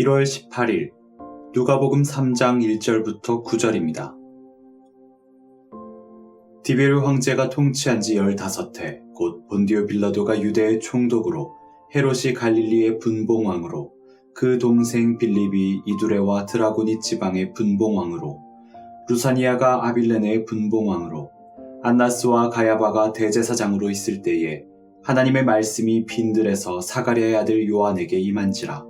1월 18일 누가복음 3장 1절부터 9절입니다. 디베르 황제가 통치한 지 15해 곧 본디오 빌라도가 유대의 총독으로 헤롯이 갈릴리의 분봉왕으로 그 동생 빌립이 이두레와 드라고니 지방의 분봉왕으로 루사니아가 아빌레네의 분봉왕으로 안나스와 가야바가 대제사장으로 있을 때에 하나님의 말씀이 빈들에서 사가랴의 아들 요한에게 임한지라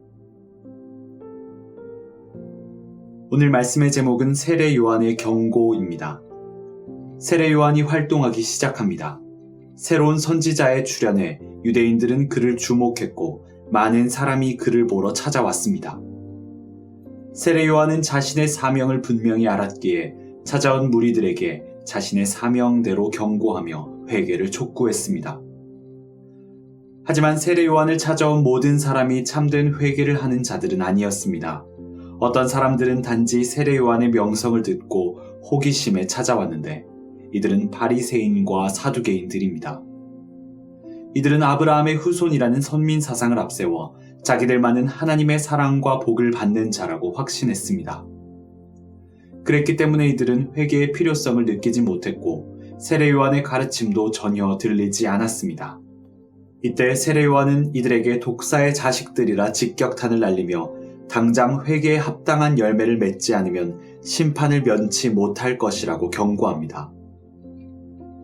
오늘 말씀의 제목은 세례 요한의 경고입니다. 세례 요한이 활동하기 시작합니다. 새로운 선지자의 출현에 유대인들은 그를 주목했고 많은 사람이 그를 보러 찾아왔습니다. 세례 요한은 자신의 사명을 분명히 알았기에 찾아온 무리들에게 자신의 사명대로 경고하며 회개를 촉구했습니다. 하지만 세례 요한을 찾아온 모든 사람이 참된 회개를 하는 자들은 아니었습니다. 어떤 사람들은 단지 세례 요한의 명성을 듣고 호기심에 찾아왔는데 이들은 바리새인과 사두개인들입니다. 이들은 아브라함의 후손이라는 선민 사상을 앞세워 자기들만은 하나님의 사랑과 복을 받는 자라고 확신했습니다. 그랬기 때문에 이들은 회개의 필요성을 느끼지 못했고 세례 요한의 가르침도 전혀 들리지 않았습니다. 이때 세례 요한은 이들에게 독사의 자식들이라 직격탄을 날리며 당장 회개에 합당한 열매를 맺지 않으면 심판을 면치 못할 것이라고 경고합니다.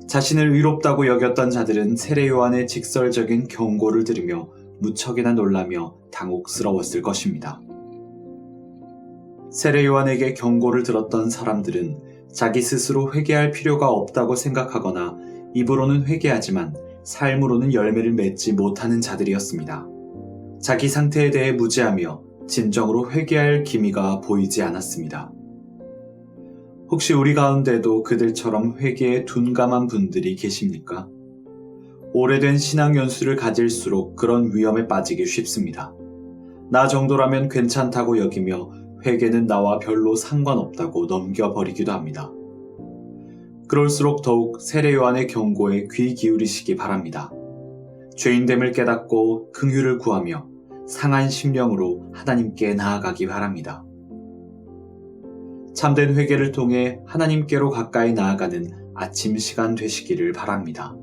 자신을 의롭다고 여겼던 자들은 세례 요한의 직설적인 경고를 들으며 무척이나 놀라며 당혹스러웠을 것입니다. 세례 요한에게 경고를 들었던 사람들은 자기 스스로 회개할 필요가 없다고 생각하거나 입으로는 회개하지만 삶으로는 열매를 맺지 못하는 자들이었습니다. 자기 상태에 대해 무지하며 진정으로 회개할 기미가 보이지 않았습니다. 혹시 우리 가운데도 그들처럼 회개에 둔감한 분들이 계십니까? 오래된 신앙 연수를 가질수록 그런 위험에 빠지기 쉽습니다. 나 정도라면 괜찮다고 여기며 회개는 나와 별로 상관없다고 넘겨버리기도 합니다. 그럴수록 더욱 세례 요한의 경고에 귀 기울이시기 바랍니다. 죄인됨을 깨닫고 긍휼을 구하며 상한 심령으로 하나님께 나아가기 바랍니다. 참된 회개를 통해 하나님께로 가까이 나아가는 아침 시간 되시기를 바랍니다.